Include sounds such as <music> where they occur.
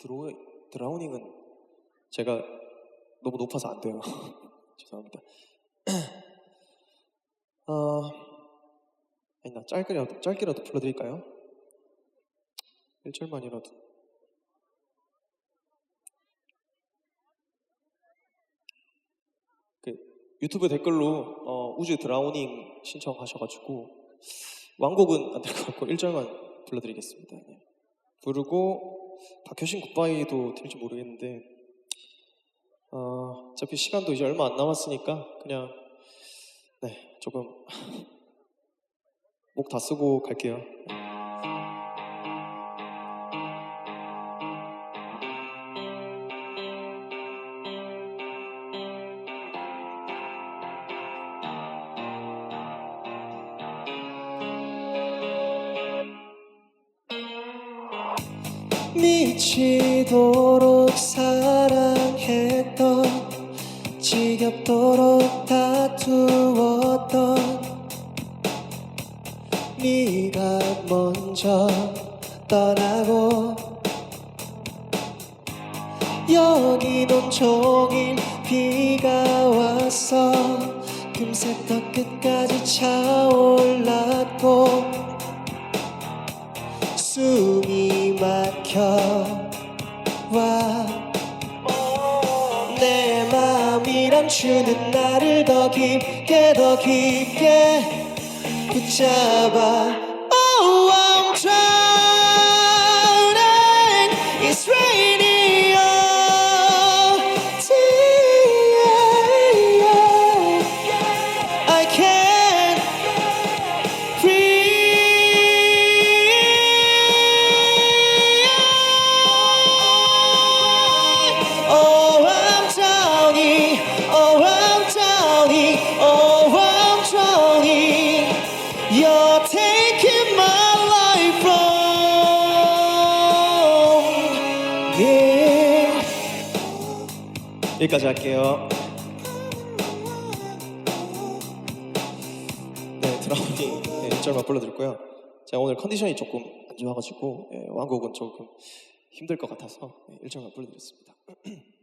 드로 드라우닝은 제가 너무 높아서 안 돼요. <laughs> 죄송합니다. <clears throat> 어, 아니 나 짧게라도 짧게라도 불러드릴까요? 1절만이라도. 그 유튜브 댓글로 어, 우주 드라우닝 신청하셔가지고 완곡은 안 될 것 같고 1절만 불러드리겠습니다. 네. 부르고 박효신 굿바이도 될지 모르겠는데 어, 어차피 시간도 이제 얼마 안 남았으니까 그냥 네 조금 <laughs> 목 다 쓰고 갈게요. 미치도록 사랑했던 지겹도록 다투었던 네가 먼저 떠나고 여기 온종일 비가 왔어 금세 더 끝까지 차올랐고 숨이 막혀 와내 맘이란 주는 나를 더 깊게 더 깊게 붙잡아 여기까지 할게요. 네 드라마니 네, 1절만 불러드렸고요. 제가 오늘 컨디션이 조금 안 좋아가지고 예, 완곡은 조금 힘들 것 같아서 네, 1절만 불러드렸습니다 <clears throat>